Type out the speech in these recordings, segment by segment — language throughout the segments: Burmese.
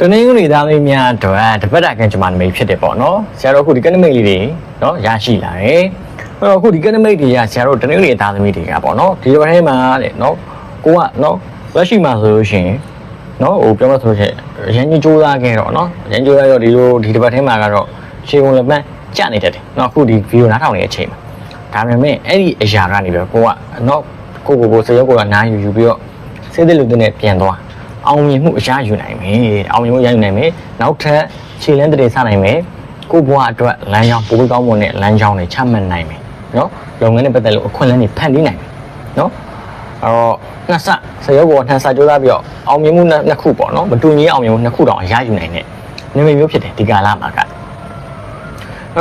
တနင်္ဂနွေသားသမီးများအတွက်တပတ်တာကံကြမ္မာနမိတ်ဖြစ်တယ်ပေါ့နော်ဆရာတို့အခုဒီကနမိတ်လေးတွေနော်ရရှိလာတယ်အဲ့တော့အခုဒီကနမိတ်တွေကဆရာတို့တနင်္ဂနွေသားသမီးတွေကပေါ့နော်ဒီတစ်ပတ်ထဲမှာတဲ့နော်ကိုကနော်လက်ရှိမှာဆိုလို့ရှိရင်နော်ဟိုပြောမှဆိုလို့ရှိရင်ရန်ကြီးစူးစမ်းခဲ့တော့နော်ရန်ကြီးစူးစမ်းတော့ဒီလိုဒီတစ်ပတ်ထဲမှာကတော့ရှေးကုန်လက်ပန်းကြနေတတ်တယ်နော်အခုဒီဗီဒီယိုနားထောင်နေတဲ့အချိန်မှာဒါပေမဲ့အဲ့ဒီအရာကနေပြီးတော့ကိုကနော်ကိုကိုကိုစရုပ်ကိုကနားယူယူပြီးတော့စိတ်သက်လူတွေနဲ့ပြန်သွား အောင်မြင်မှုအရာယူနိုင်မယ်အောင်မြင်မှုရယူနိုင်မယ်နောက်ထပ်ခြေလန်းတရေစနိုင်မယ်ကိုဘွားအတွက်လမ်းကြောင်းပိုပြီးကောင်းမွန်တဲ့လမ်းကြောင်းတွေချမှတ်နိုင်မယ်နော်လုပ်ငန်းနဲ့ပတ်သက်လို့အခွင့်အလမ်းတွေဖန်တီးနိုင်မယ်နော်အဲ့တော့နှစ်ဆစရုပ်ပေါ်နှစ်ဆကြိုးစားပြီးတော့အောင်မြင်မှုနှစ်နှစ်ခုပေါ့နော်မတူညီတဲ့အောင်မြင်မှုနှစ်ခုတောင်အရာယူနိုင်တဲ့နေမမျိုးဖြစ်တယ်ဒီကာလမှာကအဲ့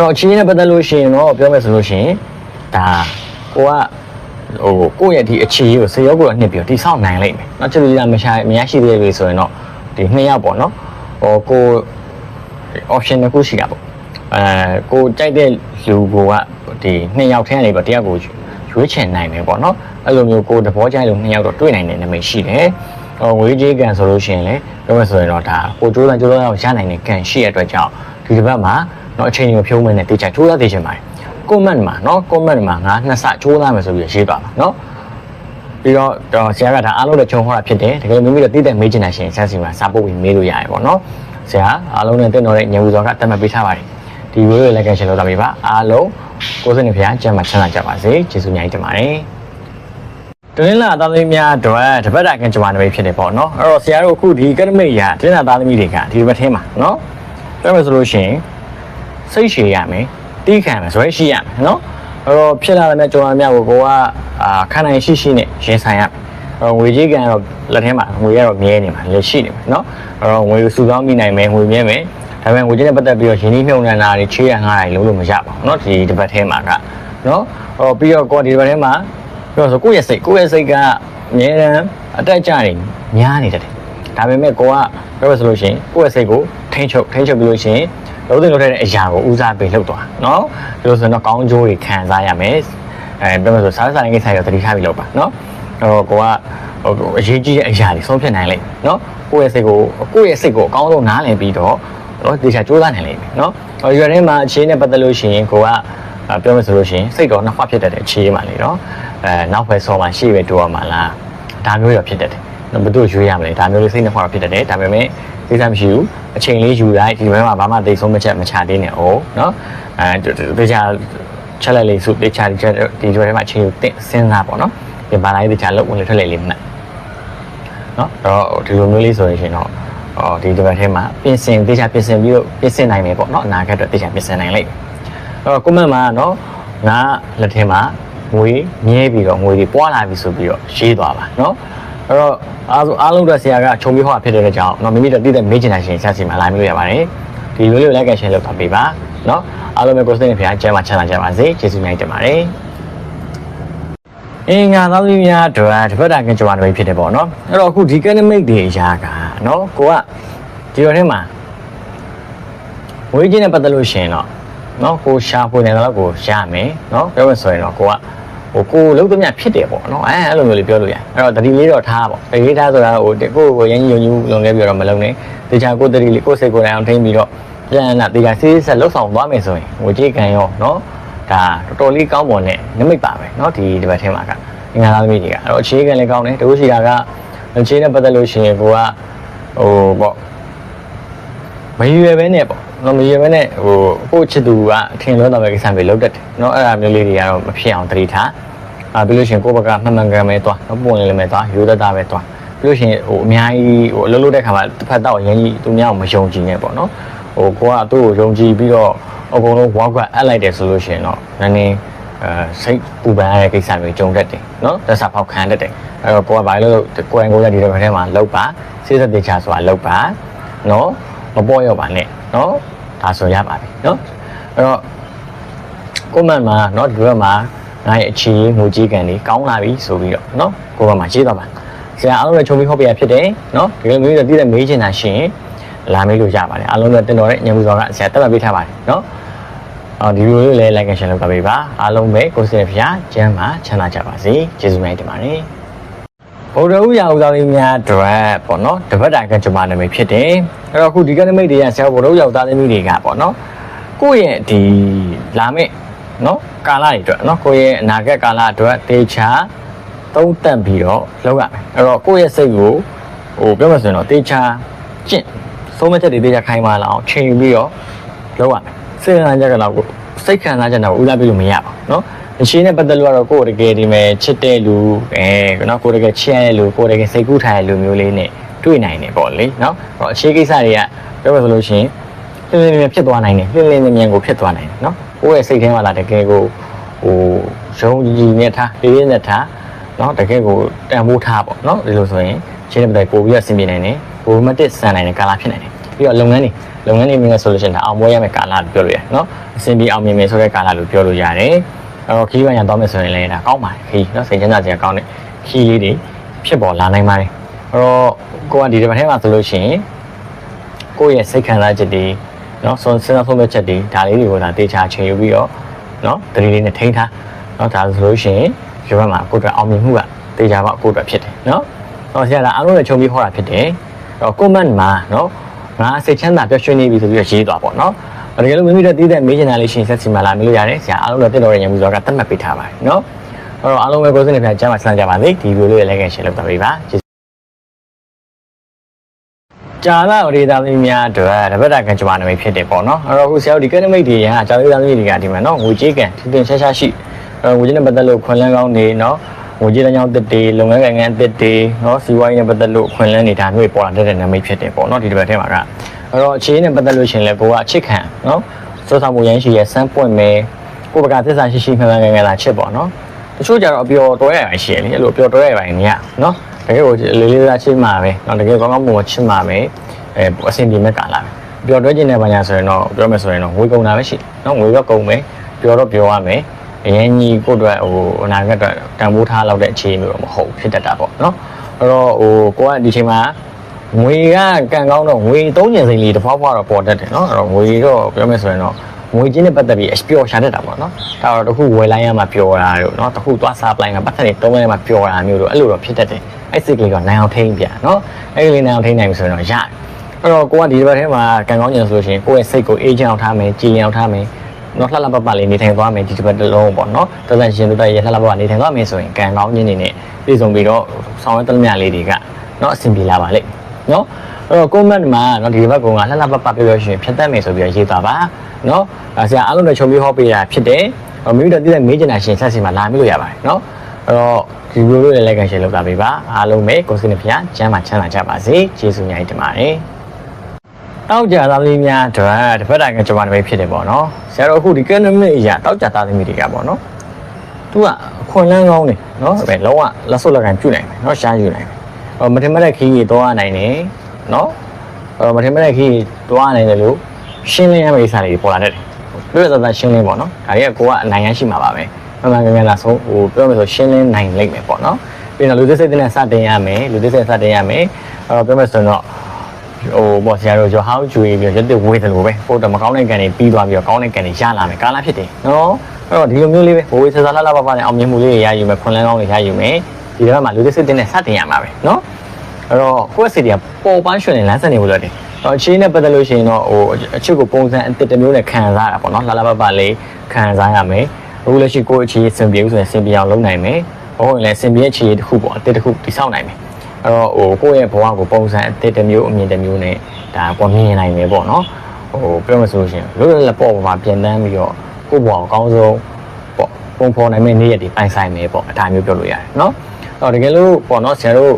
တော့ချင်းနဲ့ပတ်သက်လို့ရှိရင်တော့ပြောမယ်ဆိုလို့ရှိရင်ဒါကိုက ဟိုကိုယ့်ရဲ့ဒီအခြေရေးကိုစေရောကိုအနှစ်ပြီးတော့တိဆောက်နိုင်လိမ့်မယ်။နောက်ချစ်လူကြီးကမရှာမရရှိသေးတဲ့လူဆိုရင်တော့ဒီနှစ်ယောက်ပေါ့နော်။ဟိုကို option တစ်ခုရှိတာပေါ့။အဲကိုကြိုက်တဲ့လူကိုကဒီနှစ်ယောက်ထဲကနေပေါ့တယောက်ကိုရွေးချယ်နိုင်မယ်ပေါ့နော်။အဲ့လိုမျိုးကိုသဘောကျတဲ့လူနှစ်ယောက်တော့တွေ့နိုင်တဲ့နမိတ်ရှိတယ်။ဟိုငွေကြေးကန်ဆိုလို့ရှိရင်လည်းပြောမယ်ဆိုရင်တော့ဒါကိုကြိုးစားကြိုးစားအောင်ရနိုင်တဲ့ကန်ရှိရတဲ့အတွက်ကြောင့်ဒီတစ်ပတ်မှာတော့အချိန်ကြီးမဖြုံးမနဲ့တေချာကြိုးစားသေးချင်ပါတယ်။ comment မှာเนาะ comment မှာငါနှစ်ဆကြိုးစားမယ်ဆိုပြီးရေးသွားပါเนาะပြီးတော့တော့ဆရာကဒါအားလုံးလည်းခြုံဟောတာဖြစ်တယ်တကယ်မိမိတို့တည်တဲ့မေးချင်တာရှင်ဆက်စီမှာစာပုတ်ပြီးမေးလို့ရတယ်ပေါ့เนาะဆရာအားလုံးနဲ့တင်တော်တဲ့ညဝူစောကတတ်မှတ်ပေးထားပါတယ်ဒီဝီဒီယိုလည်းကန်ရှင်လုပ်တာပြပါအားလုံးကိုယ်စိတ်နဲ့ဖျားကျမ်းမှာချမ်းသာကြပါစေကျေးဇူးများကြီးတင်ပါတယ်တနင်္လာသားသမီးများအတွက်တပတ်တာကံကြမ္မာနမိတ်ဖြစ်တယ်ပေါ့နော်အဲ့တော့ဆရာတို့အခုဒီကက်ဒမိတ်ရာတနင်္လာသားသမီးတွေကဒီဘက်ထဲမှာနော်ပြောမယ်ဆိုလို့ရှိရင် စိတ်ရှည်ရမယ် တီးခံမယ်ဇွဲရှိရမယ်နော်အဲ့တော့ဖြစ်လာတဲ့မြတ်ကြော်ရမြတ်ကိုကိုကအာခန္ဓာရှိရှိနဲ့ရင်ဆိုင်ရမယ်အဲ့တော့ငွေကြီးကန်တော့လက်ထဲမှာငွေကတော့မြဲနေမှာလက်ရှိနေမှာနော်အဲ့တော့ငွေကိုစုဆောင်းမိနိုင်မယ်ငွေမြဲမယ်ဒါပေမဲ့ငွေကြီးနဲ့ပတ်သက်ပြီးတော့ရင်းနှီးမြှုပ်နှံတာတွေချေးရငှားတာတွေလုံးလို့မရပါဘူးနော်ဒီတစ်ပတ်ထဲမှာကနော်ဟောပြီးတော့ကိုကဒီတစ်ပတ်ထဲမှာပြောဆိုကိုယ့်ရဲ့စိတ်ကိုယ့်ရဲ့စိတ်ကအမြဲတမ်းအတက်ကြနေများနေတယ်ဒါပေမဲ့ကိုကပြောရဆိုလို့ရှိရင်ကိုယ့်ရဲ့စိတ်ကိုထိန်းချုပ်ထိန်းချုပ်ပြီးလို့ရှိရင် လုံးစင်လုံးထက်တဲ့အရာကိုဦးစားပေးလုပ်သွားနော်ဒီလိုဆိုတော့ကောင်းကျိုးတွေခံစားရမယ်အဲပြောမှဆိုစားစားကိစ္စတွေသတိထားပြီးလုပ်ပါနော်ဟိုကိုကဟိုအရေးကြီးတဲ့အရာတွေဆုံးဖြတ်နိုင်လိမ့်နော်ကိုယ့်ရဲ့စိတ်ကိုကိုယ့်ရဲ့စိတ်ကိုအကောင်းဆုံးနားလည်ပြီးတော့နော်တေချာကြိုးစားနိုင်လိမ့်မယ်နော်ဟိုရွယ်ထဲမှာအခြေအနေနဲ့ပတ်သက်လို့ရှိရင်ကိုကပြောမှဆိုလို့ရှိရင်စိတ်တော်နှစ်ခွဖြစ်တတ်တဲ့အခြေအနေမှာလေနော်အဲနောက်ဖယ်ဆော်မှာရှိပဲတူရမှာလားဒါမျိုးရောဖြစ်တတ်တယ် ဘယ်သူရွေးရမလဲဒါမျိုးလေးစိတ်နှခွာဖြစ်တယ်ဒါပေမဲ့စိတ်ဆမ်းမရှိဘူးအချိန်လေးယူလိုက်ဒီဘက်မှာဘာမှတိတ်ဆုံးမချက်မချသေးနဲ့အောင်နော်အဲတေချာချက်လိုက်လေးစုတေချာဒီချက်ဒီကျွဲထဲမှာအချိန်ယူတင့်စဉ်းစားပေါ့နော်ပြန်ပါလိုက်တေချာလောက်ဝင်လေထွက်လေလေးမှတ်နော်အဲ့တော့ဒီလိုမျိုးလေးဆိုရင်ရှင်တော့အော်ဒီဒီဘက်ထဲမှာပြင်ဆင်တေချာပြင်ဆင်ပြီးတော့ပြင်ဆင်နိုင်မယ်ပေါ့နော်အနာဂတ်အတွက်တေချာပြင်ဆင်နိုင်လိမ့်မယ်အဲ့တော့ comment မှာနော်ငါလက်ထဲမှာငွေမြဲပြီးတော့ငွေတွေပွာလာပြီဆိုပြီးတော့ရေးသွားပါနော် အဲ့တော့အားအားလုံးအတွက်ဆရာကခြုံပြီးဟောတာဖြစ်တဲ့အတွက်ကြောင့်เนาะမိမိတို့တည်တဲ့မေးချင်တာရှင်ဆက်စီမှာလာမျိုးရပါတယ်ဒီလိုလေးကို like and share လုပ်ပါပေးပါเนาะအားလုံးပဲကိုယ်စိတ်နဲ့ဖျားကျမ်းမှာချမ်းသာကြပါစေကျေးဇူးများတင်ပါတယ်အင်းငါသားသမီးများအတွက်တစ်ဖက်တာကကြွားနေဖြစ်တယ်ပေါ့နော်အဲ့တော့အခုဒီ academic တွေအရာကနော်ကိုကဒီလိုထဲမှာဝေးချင်းနဲ့ပတ်သက်လို့ရှိရင်တော့နော်ကိုရှာဖွေနေတော့ကိုရမယ်နော်ပြောမယ်ဆိုရင်တော့ကိုက ဟိုကိုလုံးသမျှဖြစ်တယ်ပေါ့နော်အဲအဲ့လိုမျိုးလေးပြောလို့ရတယ်အဲ့တော့တတိလေးတော့ထားပေါ့တတိလေးထားဆိုတာဟိုကိုကိုရင်းကြီးယုံကြည်မှုလုံခဲ့ပြီးတော့မလုံနဲ့တခြားကိုတတိလေးကိုစိတ်ကိုယ်တိုင်အောင်ထိန်းပြီးတော့ပြန်လာတေချာစေးဆက်လှုပ်ဆောင်သွားမယ်ဆိုရင်ငွေကြေးကံရောနော်ဒါတော်တော်လေးကောင်းမွန်တဲ့နမိတ်ပါပဲနော်ဒီဒီဘက်ထဲမှာကငါးသားသမီးတွေကအဲ့တော့အခြေခံလည်းကောင်းတယ်တို့ရှိတာကအခြေနဲ့ပတ်သက်လို့ရှိရင်ကိုကဟိုပေါ့မရွယ်ပဲနဲ့ပေါ့ နော်မရွယ်ပဲနဲ့ဟိုကိုချစ်သူကအထင်လွဲတော့ပဲကိစ္စမျိုးလုပ်တတ်တယ်နော်အဲ့ဒါမျိုးလေးတွေကတော့မဖြစ်အောင်တတိထားအာပြီးလို့ရှိရင်ကိုယ့်ဘက်ကမှန်မှန်ကန်ပဲသွားနော်ပုံလည်းပဲသွားရိုးသားသားပဲသွားပြီးလို့ရှိရင်ဟိုအများကြီးဟိုအလုပ်လုပ်တဲ့ခါမှာတစ်ဖက်တော့ရင်းကြီးသူများကိုမယုံကြည်နဲ့ပေါ့နော်ဟိုကိုကသူ့ကိုယုံကြည်ပြီးတော့အကုန်လုံးဝါကွက်အပ်လိုက်တယ်ဆိုလို့ရှိရင်တော့နည်းနည်းအဲစိတ်ပူပန်ရတဲ့ကိစ္စမျိုးကြုံတတ်တယ်နော်သက်စာဖောက်ခံတတ်တယ်အဲ့တော့ကိုကဘာလို့ကိုယ်ကိုယ်ရဒီတော့ထဲမှာလောက်ပါစိတ်သက်သေချာဆိုတာလောက်ပါနော် မပေါ်ရောက်ပါနဲ့နော်ဒါဆိုရပါပြီနော်အဲ့တော့ကိုမန်မှာနော်ဒီဘက်မှာငါရဲ့အခြေငိုကြီးကန်လေးကောင်းလာပြီဆိုပြီးတော့နော်ကိုဘက်မှာရေးတော့ပါဆရာအားလုံးလည်းချုံပြီးဟောပြရဖြစ်တယ်နော်ဒီလိုမျိုးတော့တည်တဲ့မေးချင်တာရှင်လာမေးလို့ရပါတယ်အားလုံးလည်းတင်တော်တဲ့ညမှုစောကဆရာတက်မှတ်ပေးထားပါတယ်နော်အော်ဒီဗီဒီယိုလေးလည်း like and share လုပ်ပါပေးပါအားလုံးပဲကိုယ်စိတ်ဖျားကျမ်းမှာချမ်းသာကြပါစေကျေးဇူးများတင်ပါတယ် ဗုဒ္ဓဦးရာဦးသားလေးများအတွက်ပေါ့နော်တပတ်တာကကျွန်မနာမည်ဖြစ်တယ်အဲ့တော့အခုဒီကနေ့မိတ်တွေကဆရာဗုဒ္ဓဦးရာဦးသားသမီးတွေကပေါ့နော်ကိုယ့်ရဲ့ဒီလာမယ့်နော်ကာလတွေအတွက်နော်ကိုယ့်ရဲ့အနာဂတ်ကာလအတွက်တေချာသုံးသပ်ပြီးတော့လုပ်ရမယ်အဲ့တော့ကိုယ့်ရဲ့စိတ်ကိုဟိုပြောမှဆိုရင်တော့တေချာကျင့်သုံးမချက်တွေတေချာခိုင်းပါလာအောင်ချိန်ပြီးတော့လုပ်ရမယ်စိတ်ခံစားချက်ကတော့ကိုစိတ်ခံစားချက်တော့ဦးစားပေးလို့မရပါဘူးနော် အရှိနဲ့ပတ်သက်လို့ကတော့ကိုယ်တကယ်ဒီမဲ့ချစ်တဲ့လူအဲနော်ကိုယ်တကယ်ချစ်ရတဲ့လူကိုယ်တကယ်စိတ်ကူးထားတဲ့လူမျိုးလေးနဲ့တွေ့နိုင်တယ်ပေါ့လေနော်အဲ့တော့အရှိကိစ္စတွေကပြောမှဆိုလို့ရှိရင်လင်းလင်းမြန်ဖြစ်သွားနိုင်တယ်လင်းလင်းမြန်ကိုဖြစ်သွားနိုင်တယ်နော်ကိုယ့်ရဲ့စိတ်ထဲမှာလာတကယ်ကိုဟိုရုံးကြီးနဲ့ထားလေးလေးနဲ့ထားနော်တကယ်ကိုတန်ဖိုးထားပေါ့နော်ဒီလိုဆိုရင်ရှင်းတဲ့ပတ်သက်ပို့ပြီးတော့ဆင်ပြေနိုင်တယ်ဘိုမတစ်ဆန်နိုင်တဲ့ကာလဖြစ်နိုင်တယ်ပြီးတော့လုပ်ငန်းတွေလုပ်ငန်းတွေမျိုးဆိုလို့ရှိရင်ဒါအောင်ပွဲရမယ့်ကာလလို့ပြောလို့ရတယ်နော်အဆင်ပြေအောင်မြင်မယ်ဆိုတဲ့ကာလလို့ပြောလို့ရတယ် အဲ့တော့ခီးပန်းရန်သွားမယ်ဆိုရင်လည်းဒါကောင်းပါတယ်ခီးနော်စိတ်ချမ်းသာစရာကောင်းတဲ့ခီးလေးတွေဖြစ်ပေါ်လာနိုင်ပါတယ်အဲ့တော့ကိုကဒီတစ်ပတ်ထဲမှာဆိုလို့ရှိရင်ကိုယ့်ရဲ့စိတ်ခံစားချက်တွေနော်ဆွန်စဉ်းစားဆုံးဖြတ်ချက်တွေဒါလေးတွေကိုဒါတေချာချိန်ယူပြီးတော့နော်တတိလေးနဲ့ထိန်းထားနော်ဒါဆိုလို့ရှိရင်ဒီဘက်မှာကိုယ့်အတွက်အောင်မြင်မှုကတေချာပေါ့ကိုယ့်အတွက်ဖြစ်တယ်နော်တော့ဆရာကအားလုံးနဲ့ခြုံပြီးဟောတာဖြစ်တယ်အဲ့တော့ comment မှာနော်ငါစိတ်ချမ်းသာပျော်ရွှင်နေပြီဆိုပြီးတော့ရေးသွားပေါ့နော် တကယ်လို့မိမိတို့တည်တဲ့မေးချင်တာလေးရှင်ဆက်စီမလာမလို့ရတယ်ဆရာအားလုံးတော့တက်တော်ရညမှုစောကတတ်မှတ်ပေးထားပါတယ်နော်အဲ့တော့အားလုံးပဲကိုယ်စိတ်နဲ့ပြန်ကျမ်းမှာဆန်းကြပါစေဒီဗီဒီယိုလေးလည်းလည်းရှင်းလုပ်ပါပေးပါကျေးဇူးကြာလာဒေတာသမီးများအတွက်တပတ်တာကကျွန်မနာမည်ဖြစ်တယ်ပေါ့နော်အဲ့တော့အခုဆရာတို့ဒီကနမိတ်တွေရအကြောင်းဒေတာသမီးတွေကဒီမှာနော်ငွေကြေးကန်ထင်ထင်ရှားရှားရှိအဲ့တော့ငွေကြေးနဲ့ပတ်သက်လို့ခွန်လန်းကောင်းနေနော်ငွေကြေးလမ်းကြောင်းတစ်တေလုပ်ငန်းကိုင်ငန်းတစ်တေနော်စီးပွားရေးနဲ့ပတ်သက်လို့ခွန်လန်းနေတာမျိုးပေါ်လာတဲ့နာမည်ဖြစ်တယ်ပေါ့နော်ဒီတစ်ပတ်ထဲမှာက အဲ့တော့အခြေအနေနဲ့ပတ်သက်လို့ရှင်လဲကိုကအချစ်ခံနော်စိုးဆောင်မှုရမ်းရှိရဲ့စမ်းပွင့်မယ်ကိုပကသစ္စာရှိရှိမှန်မှန်ငယ်ငယ်လာချစ်ပေါ့နော်တချို့ကြတော့အပျော်တော်ရရရှိရလေအဲ့လိုပျော်တော်ရရပိုင်းမရနော်တကယ်ကိုလေးလေးစားချစ်မှာပဲနော်တကယ်ကောင်းကောင်းမွန်မွန်ချစ်မှာပဲအဲအဆင်ပြေမဲ့ကာလာပဲပျော်တွဲခြင်းနဲ့ဘာညာဆိုရင်တော့ပြောမယ်ဆိုရင်တော့ငွေကုန်တာပဲရှိနော်ငွေတော့ကုန်မယ်ပျော်တော့ပျော်ရမယ်အရင်ကြီးကိုယ့်အတွက်ဟိုအနာဂတ်အတွက်တန်ဖိုးထားလောက်တဲ့အခြေအနေမျိုးတော့မဟုတ်ဖြစ်တတ်တာပေါ့နော်အဲ့တော့ဟိုကိုကဒီချိန်မှာ ငွေကကန်ကောင်းတော့ငွေသုံးကျင်စိမ့်လေးတစ်ဖွားဖွားတော့ပေါ်တတ်တယ်နော်အဲ့တော့ငွေတော့ပြောမယ်ဆိုရင်တော့ငွေချင်းနဲ့ပတ်သက်ပြီးအပျော်ရှာတတ်တာပေါ့နော်ဒါတော့တခုဝယ်လိုက်ရမှပျော်တာတို့နော်တခုသွားစားပလိုင်းကပတ်သက်နေတုံးရမှပျော်တာမျိုးတို့အဲ့လိုတော့ဖြစ်တတ်တယ်အဲ့စိတ်ကလေးကနိုင်အောင်ထိန်းပြနော်အဲ့ဒီလေးနိုင်အောင်ထိန်းနိုင်ပြီဆိုရင်တော့ရတယ်အဲ့တော့ကိုကဒီတစ်ပတ်ထဲမှာကန်ကောင်းကျင်ဆိုလို့ရှိရင်ကိုယ့်ရဲ့စိတ်ကိုအေးချမ်းအောင်ထားမယ်ကြည်လင်အောင်ထားမယ်နော်လှလှပပလေးနေထိုင်သွားမယ်ဒီတစ်ပတ်တစ်လုံးပေါ့နော်တသက်ရှင်တို့ရဲ့လှလှပပနေထိုင်သွားမယ်ဆိုရင်ကံကောင်းခြင်းတွေနဲ့ပြည်စုံပြီးတော့ဆောင်ရွက်သမျှလေးတွေကနော်အဆင်ပြေလာပါလိမ့် နော်အဲ့တော့ comment မှာနော်ဒီတစ်ပတ်ကောင်ကလှလှပပပြောပြောရှင်ဖြတ်တတ်မယ်ဆိုပြီးတော့ရေးသွားပါနော်ဆရာအားလုံးနဲ့ခြုံပြီးဟောပေးတာဖြစ်တယ်မိမိတို့တည်တဲ့မေးချင်တာရှင်ဆက်စီမှာလာမိလို့ရပါတယ်နော်အဲ့တော့ဒီဗီဒီယိုလေးလည်း like and share လုပ်တာပေးပါအားလုံးပဲကိုယ်စိတ်နဲ့ဖျားကျမ်းမှာချမ်းသာကြပါစေကျေးဇူးများတင်ပါတယ်တောက်ကြသားသမီးများအတွက်တစ်ဖက်တိုင်းကကျွန်မတို့ဖြစ်တယ်ပေါ့နော်ဆရာတို့အခုဒီကနမစ်အရာတောက်ကြသားသမီးတွေကပေါ့နော်သူကအခွန်လန်းကောင်းနေနော်ပဲလုံးဝလက်စွပ်လက်ကန်ပြုတ်နိုင်တယ်နော်ရှားယူနိုင်တယ်ဟော မထင်မဲ့တဲ့ခီးကြီးတော့နိုင်တယ်နော်ဟောမထင်မဲ့တဲ့ခီးကြီးတော့နိုင်တယ်လို့ရှင်းလင်းရမယ့်ကိစ္စတွေပေါ်လာတတ်တယ်ပြည့်စုံတဲ့ရှင်းလင်းပေါ့နော်ဒါကြီးကကိုကအနိုင်ရရှိမှာပါပဲမှန်မှန်ကန်ကန်လာဆုံးဟိုပြောမယ်ဆိုရှင်းလင်းနိုင်လိမ့်မယ်ပေါ့နော်ပြီးတော့လူသစ်စိတ်နဲ့စတင်ရမယ်လူသစ်စိတ်စတင်ရမယ်အဲတော့ပြောမယ်ဆိုရင်တော့ဟိုပေါ့ဆရာတို့ကျော်ဟောင်းကျွေးပြီးရက်တစ်ဝေးတယ်လို့ပဲပို့တော့မကောင်းတဲ့ကန်တွေပြီးသွားပြီးတော့ကောင်းတဲ့ကန်တွေရလာမယ်ကာလာဖြစ်တယ်နော်အဲ့တော့ဒီလိုမျိုးလေးပဲဝေးဆဆလာလာပါပါနဲ့အောင်မြင်မှုလေးတွေရယူမယ်ခွန်လန်းကောင်းတွေရယူမယ် ဒီဘက်မှာလူသစ်စစ်တင်နဲ့စတင်ရမှာပဲနော်အဲ့တော့ကိုယ့်စိတ်တွေကပေါ်ပန်းရွှင်နေလမ်းဆက်နေလို့ရတယ်တော့အချင်းနဲ့ပတ်သက်လို့ရှိရင်တော့ဟိုအချစ်ကိုပုံစံအတစ်တစ်မျိုးနဲ့ခံစားတာပေါ့နော်လာလာပါပါလေးခံစားရမယ်အခုလက်ရှိကိုယ့်အခြေအဆင်ပြေဘူးဆိုရင်အဆင်ပြေအောင်လုပ်နိုင်မယ်ဟုတ်ရင်လည်းအဆင်ပြေအခြေတစ်ခုပေါ့အတစ်တစ်ခုတည်ဆောက်နိုင်မယ်အဲ့တော့ဟိုကိုယ့်ရဲ့ဘဝကိုပုံစံအတစ်တစ်မျိုးအမြင်တစ်မျိုးနဲ့ဒါပေါ်မြင်နိုင်မယ်ပေါ့နော်ဟိုပြောမှဆိုလို့ရှိရင်လွတ်လပ်လပ်ပေါ့ပေါ်မှာပြန်တန်းပြီးတော့ကိုယ့်ဘဝကိုအကောင်းဆုံးပေါ့ပုံဖော်နိုင်မယ့်နေ့ရက်တွေပိုင်ဆိုင်မယ်ပေါ့အထာမျိုးပြောလို့ရတယ်နော်အဲ့ တော့တကယ်လို့ပေါ့နော်ဆရာတို့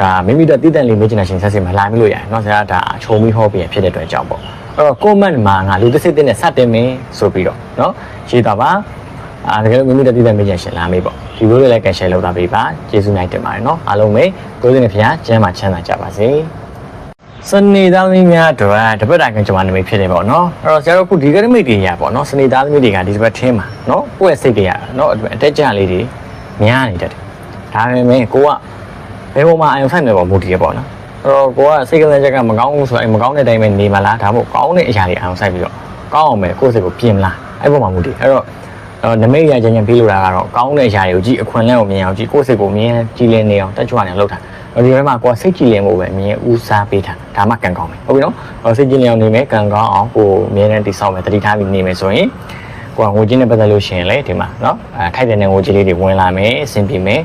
ဒါမိမိတို့တည်တံ့လေးမေးချင်တာရှင်ဆက်စင်မလာမလို့ရတယ်နော်ဆရာဒါချုံပြီးဟောပြီးဖြစ်တဲ့အတွက်ကြောင့်ပေါ့အဲ့တော့ comment မှာငါလူတစ်စစ်တဲ့နဲ့စတင်မယ်ဆိုပြီးတော့နော်ရေးတာပါအာတကယ်လို့မိမိတို့တည်တံ့မေးချင်ရှင်လာမေးပေါ့ဒီလိုလေးလည်းကန်ရှယ်လုပ်တာပေးပါကျေးဇူးများတင်ပါတယ်နော်အားလုံးပဲကိုယ်စင်းနဲ့ဖျားကျမ်းမှာချမ်းသာကြပါစေစနေသားသမီးများတို့တပတ်တိုင်းကကျွန်မနာမည်ဖြစ်တယ်ပေါ့နော်အဲ့တော့ဆရာတို့ခုဒီကရမိတ်တွေရပေါ့နော်စနေသားသမီးတွေကဒီတစ်ပတ်ထင်းမှာနော်ကိုယ့်ရဲ့စိတ်တွေကနော်အတက်ကြလေးတွေများနေတတ်တယ် ဒါပေမဲ့ကိုကဘယ်ပုံမှာအယုံဆိုင်နေပေါ့မူတည်ရပေါ့နော်အဲ့တော့ကိုကစိတ်ကလေးချက်ကမကောင်းဘူးဆိုရင်မကောင်းတဲ့အတိုင်းပဲနေမလားဒါမှမဟုတ်ကောင်းတဲ့အရာတွေအယုံဆိုင်ပြီးတော့ကောင်းအောင်ပဲကိုယ့်စိတ်ကိုပြင်မလားအဲ့ပုံမှာမူတည်အဲ့တော့တော့နမိတ်ရကြင်ကြင်ပြီးလို့တာကတော့ကောင်းတဲ့ຢာတွေကိုကြည့်အခွင့်အလမ်းကိုမြင်အောင်ကြည့်ကိုယ့်စိတ်ကိုမြင်ကြည်လင်နေအောင်တက်ကြွနေအောင်လုပ်တာဒီဘက်မှာကိုယ်စိတ်ကြည်လင်ဖို့ပဲမြင်ဦးစားပေးတာဒါမှကံကောင်းမယ်ဟုတ်ပြီနော်စိတ်ကြည်လင်အောင်နေမယ်ကံကောင်းအောင်ကိုအမြဲတမ်းတိဆောက်မယ်တတိထားပြီးနေမယ်ဆိုရင်ကိုကငွေကြေးနဲ့ပတ်သက်လို့ရှိရင်လေဒီမှာနော်အဲထိုက်တဲ့ငွေကြေးလေးတွေဝင်လာမယ်အဆင်ပြေမယ်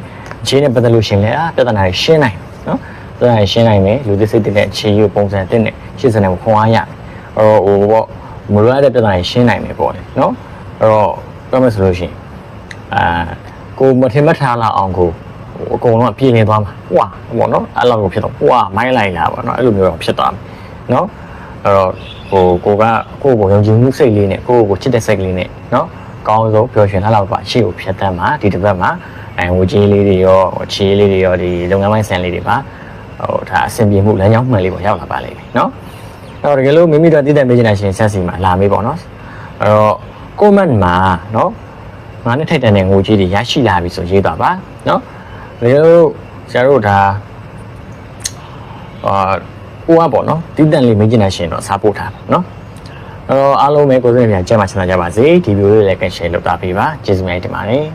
ခြေနဲ့ပတ်သက်လို့ရှိရင်လည်းအာပြဿနာတွေရှင်းနိုင်နော်ပြဿနာတွေရှင်းနိုင်မယ်လူသစ်စိတ်တဲ့အခြေရုပ်ပုံစံတစ်နဲ့ရှင်းစံနဲ့ခွန်အားရအဲ့တော့ဟိုပေါ့မလိုအပ်တဲ့ပြဿနာတွေရှင်းနိုင်မယ်ပေါ့လေနော်အဲ့တော့ပြောမယ်ဆိုလို့ရှိရင်အာကိုမထင်မှတ်ထားလောက်အောင်ကိုဟိုအကုန်လုံးကပြည်နေသွားမှာဟွာပေါ့နော်အဲ့လောက်ကိုဖြစ်တော့ဟွာမိုင်းလိုက်လာပေါ့နော်အဲ့လိုမျိုးတော့ဖြစ်သွားမယ်နော်အဲ့တော့ဟိုကိုကကိုယ့်ကိုယုံကြည်မှုစိတ်လေးနဲ့ကိုယ့်ကိုချစ်တဲ့စိတ်ကလေးနဲ့နော်ကောင်းဆုံးပျော်ရွှင်ထားလောက်ပါရှေ့ကိုဖြတ်တတ်မှာဒီတစ်ပတ်မှာ အဲငွေကြေးလေးတွေရောဟိုချေးလေးတွေရောဒီလုပ်ငန်းပိုင်းဆန်လေးတွေပါဟိုဒါအဆင်ပြေမှုလမ်းကြောင်းမှန်လေးပေါ့ရောက်လာပါလိမ့်မယ်နော်အဲ့တော့တကယ်လို့မိမိတို့တည်တဲ့မေးချင်တာရှင်ဆက်စီမှာလာမေးပေါ့နော်အဲ့တော့ comment မှာနော်ငါနဲ့ထိုက်တန်တဲ့ငွေကြေးတွေရရှိလာပြီဆိုရေးသွားပါနော်တကယ်လို့ဆရာတို့ဒါအာကိုကပေါ့နော်တည်တန်လေးမေးချင်တာရှင်တော့စားပို့ထားပါနော်အဲ့တော့အားလုံးပဲကိုယ်စိတ်ပြန်ကျမ်းမာချမ်းသာကြပါစေဒီဗီဒီယိုလေးလည်းကရှယ်လုပ်တာပေးပါကျေးဇူးများတင်ပါတယ်